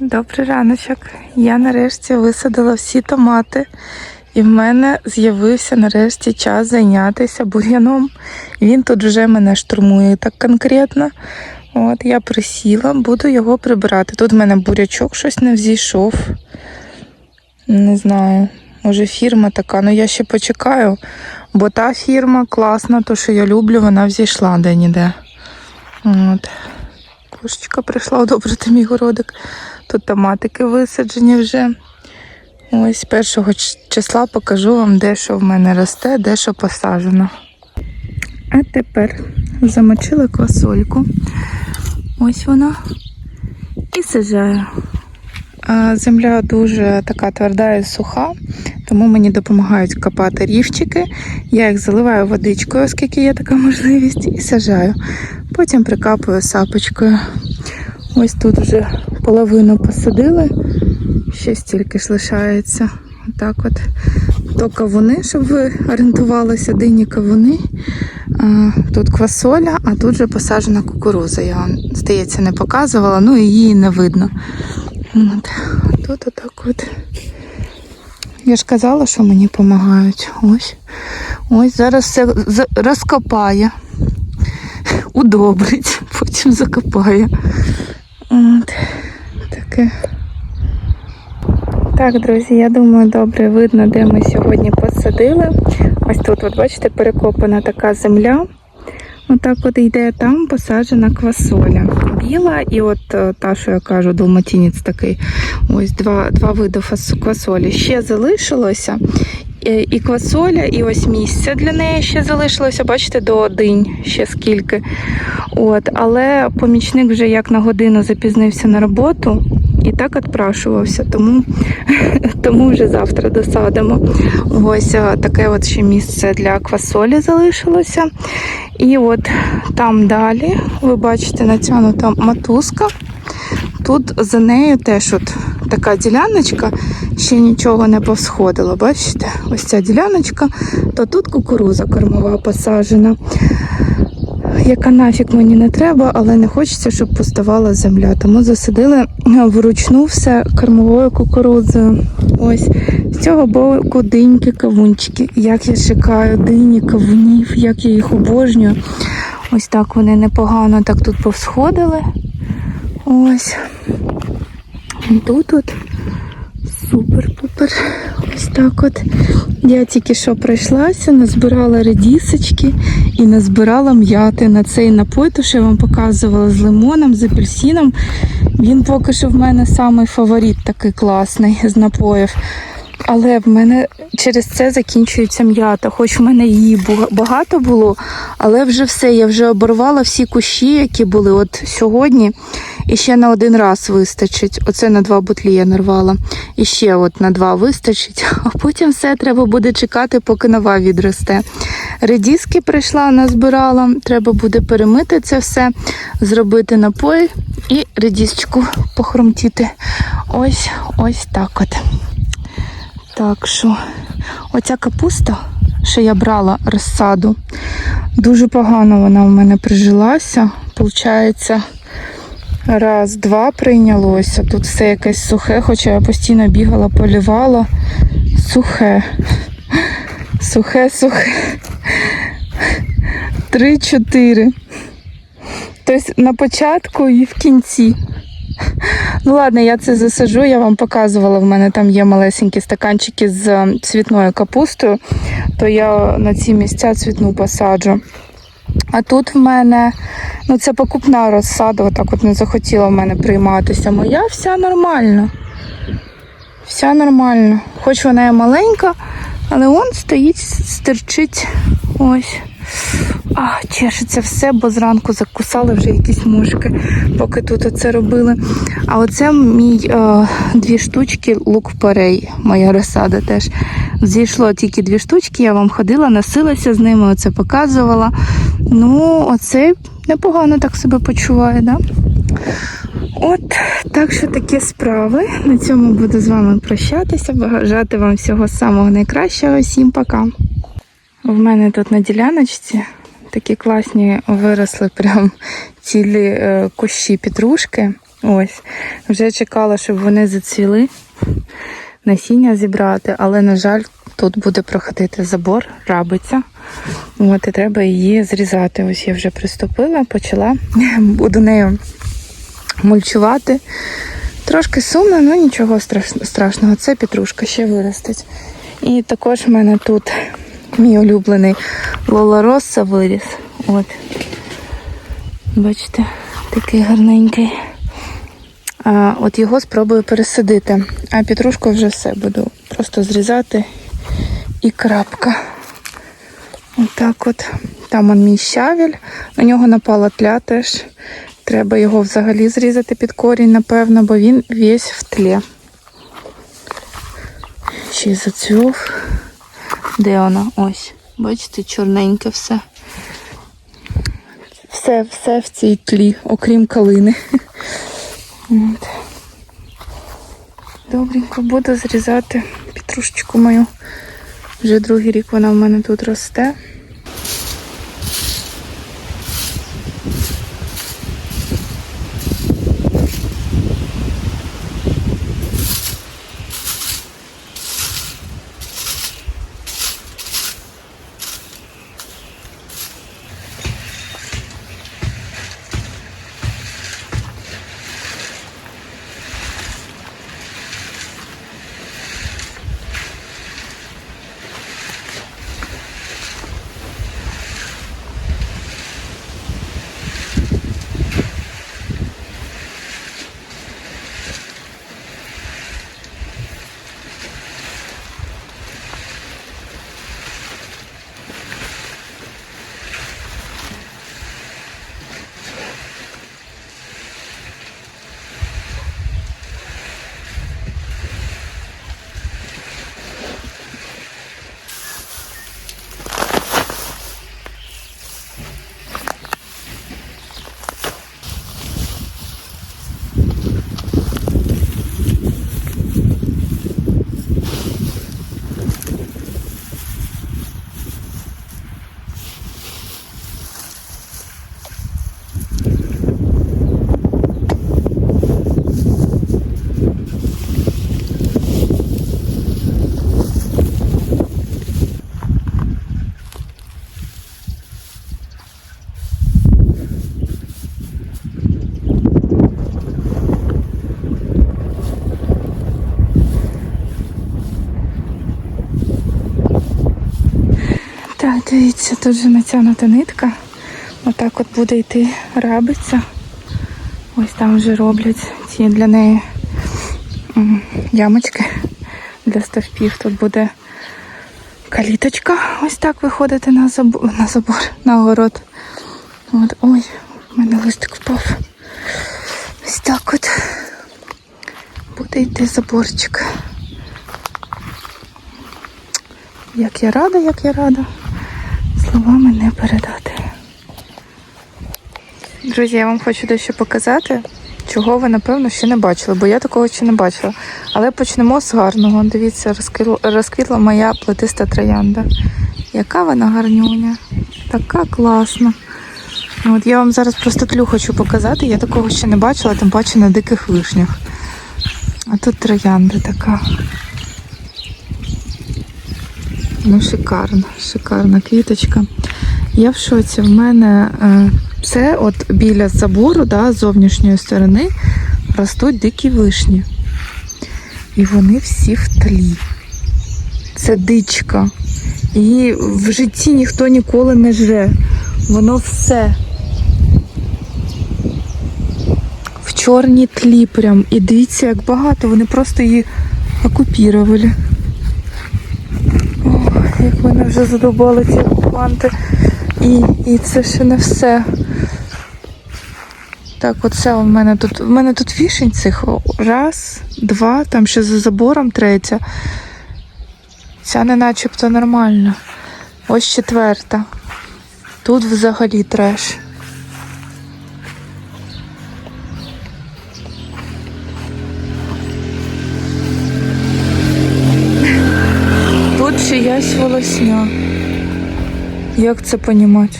Добрий раночок. Я нарешті висадила всі томати, і в мене з'явився нарешті час зайнятися бур'яном. Він тут вже мене штурмує так конкретно. От я присіла, буду його прибирати. Тут в мене бурячок щось не взійшов. Не знаю, може фірма така, ну я ще почекаю, бо та фірма класна, то що я люблю, вона взійшла де-ніде. От. Кошечка прийшла одобрити мій городик. Тут томатики висаджені вже. Ось першого числа покажу вам, де що в мене росте, де що посаджено. А тепер замочила квасольку. Ось вона. І саджаю. А Земля дуже така тверда і суха, тому мені допомагають копати рівчики. Я їх заливаю водичкою, оскільки є така можливість, і сажаю. Потім прикапую сапочкою. Ось тут вже половину посадили, ще стільки ж лишається. Отак от. То кавуни, щоб ви орієнтувалися, дині кавуни. Тут квасоля, а тут же посаджена кукуруза. Я вам, здається, не показувала, ну і її не видно. От. Тут отак от. Я ж казала, що мені допомагають. Ось. Ось зараз все розкопає удобрить, потім закопає. От, таке. Так, друзі, я думаю, добре видно, де ми сьогодні посадили. Ось тут, от бачите, перекопана така земля. Отак от йде, там посаджена квасоля. Біла і от е, та, що я кажу, долматінець такий. Ось два, два види квасолі. Ще залишилося. Е, І квасоля, і ось місце для неї ще залишилося, бачите, до день ще скільки. От, але помічник вже як на годину запізнився на роботу і так відпрашувався, тому, тому вже завтра досадимо. Ось е, таке от ще місце для квасолі залишилося. І от там далі, ви бачите, натягнута мотузка. Тут за нею теж от така діляночка, ще нічого не повсходило. Бачите? Ось ця діляночка, то тут кукуруза кормова посаджена. Яка нафіг мені не треба, але не хочеться, щоб пустувала земля. Тому засадили вручну все кормовою кукурудзою. Ось з цього боку диньки, кавунчики. Як я чекаю дині, кавунів, як я їх обожнюю. Ось так вони непогано так тут повсходили. Ось. Тут от супер-пупер. Ось так от. Я тільки що пройшлася, назбирала редісочки і назбирала м'яти на цей напой, то що я вам показувала з лимоном, з апельсином. Він поки що в мене самий фаворит такий класний з напоїв. Але в мене через це закінчується м'ята. Хоч в мене її багато було, але вже все. Я вже оборвала всі кущі, які були от сьогодні. І ще на один раз вистачить. Оце на два бутлі я нарвала. І ще от на два вистачить. А потім все треба буде чекати, поки нова відросте. Редіски прийшла, назбирала. Треба буде перемити це все, зробити напой і редісочку похрумтіти. Ось ось так от. Так що, оця капуста, що я брала розсаду, дуже погано вона в мене прижилася. Получається, раз, два прийнялося. Тут все якесь сухе, хоча я постійно бігала, полювала. Сухе. Сухе, сухе. Три-чотири. Тобто на початку і в кінці. Ну ладно, я це засажу, я вам показувала. В мене там є малесенькі стаканчики з е, цвітною капустою, то я на ці місця цвітну посаджу. А тут в мене, ну це покупна розсада, отак от не захотіла в мене прийматися. Моя вся нормальна. Вся нормально. Хоч вона і маленька, але он стоїть, стерчить. Ось. А, чешеться все, бо зранку закусали вже якісь мушки, поки тут оце робили. А оце мій е, дві штучки лук порей, моя розсада теж. Зійшло тільки дві штучки, я вам ходила, носилася з ними, оце показувала. Ну, оце непогано так себе почуває, да? От, так що такі справи. На цьому буду з вами прощатися. Бажати вам всього самого найкращого. Всім пока. В мене тут на діляночці такі класні виросли прям цілі е, кущі петрушки. Ось. Вже чекала, щоб вони зацвіли, насіння зібрати, але, на жаль, тут буде проходити забор, рабиця. От, і треба її зрізати. Ось я вже приступила, почала. Буду нею мульчувати. Трошки сумно, але нічого страшного. Це петрушка ще виростить. І також в мене тут мій улюблений Лола Росса виріс. От. Бачите, такий гарненький. А, от його спробую пересадити. А петрушку вже все буду просто зрізати і крапка. Отак от. Там он мій щавель, на нього напала тля теж. Треба його взагалі зрізати під корінь, напевно, бо він весь в тлі. Ще й зацвів. Де вона? Ось. Бачите, чорненьке все. Все, все в цій тлі, окрім калини. От. Добренько буду зрізати петрушечку мою. Вже другий рік вона в мене тут росте. Так, дивіться, тут же натягнута нитка. Отак от буде йти рабиця. Ось там вже роблять ці для неї ямочки для стовпів. Тут буде каліточка. Ось так виходити на забор, на забор, на огород. От, ой, в мене листик впав. Ось так от буде йти заборчик. Як я рада, як я рада. Словами не передати. Друзі, я вам хочу дещо показати, чого ви, напевно, ще не бачили, бо я такого ще не бачила. Але почнемо з гарного. Дивіться, розквітла моя плетиста троянда. Яка вона гарнюня, така класна. От я вам зараз просто тлю хочу показати. Я такого ще не бачила, тим паче на диких вишнях. А тут троянда така. Ну, шикарна, шикарна квіточка. Я в шоці. В мене е, це от біля забору, да, з зовнішньої сторони, ростуть дикі вишні. І вони всі в тлі. Це дичка. Її в житті ніхто ніколи не жре. Воно все. В чорній тлі прям. І дивіться, як багато. Вони просто її окупірували. Як мене вже задовбали ці окупанти. І, і це ще не все. Так, оце у мене тут. У мене тут вішень цих. Раз, два, там ще за забором третя. Ця не начебто нормальна. Ось четверта. Тут взагалі треш. Волосня. Як це понімати?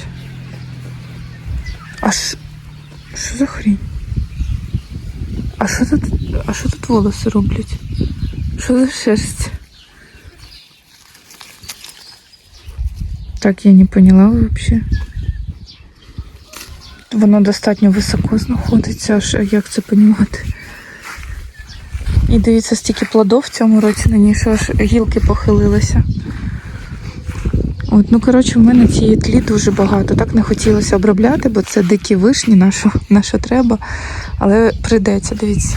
А що за хрінь? А що тут? А що тут волоси роблять? Що за шерсть? Так, я не поняла взагалі. Воно достатньо високо знаходиться, аж як це понімати. І дивіться, стільки плодов в цьому році на ній, що аж гілки похилилися. От, ну коротше, в мене цієї тлі дуже багато. Так не хотілося обробляти, бо це дикі вишні, нашу, наша треба. Але прийдеться, дивіться.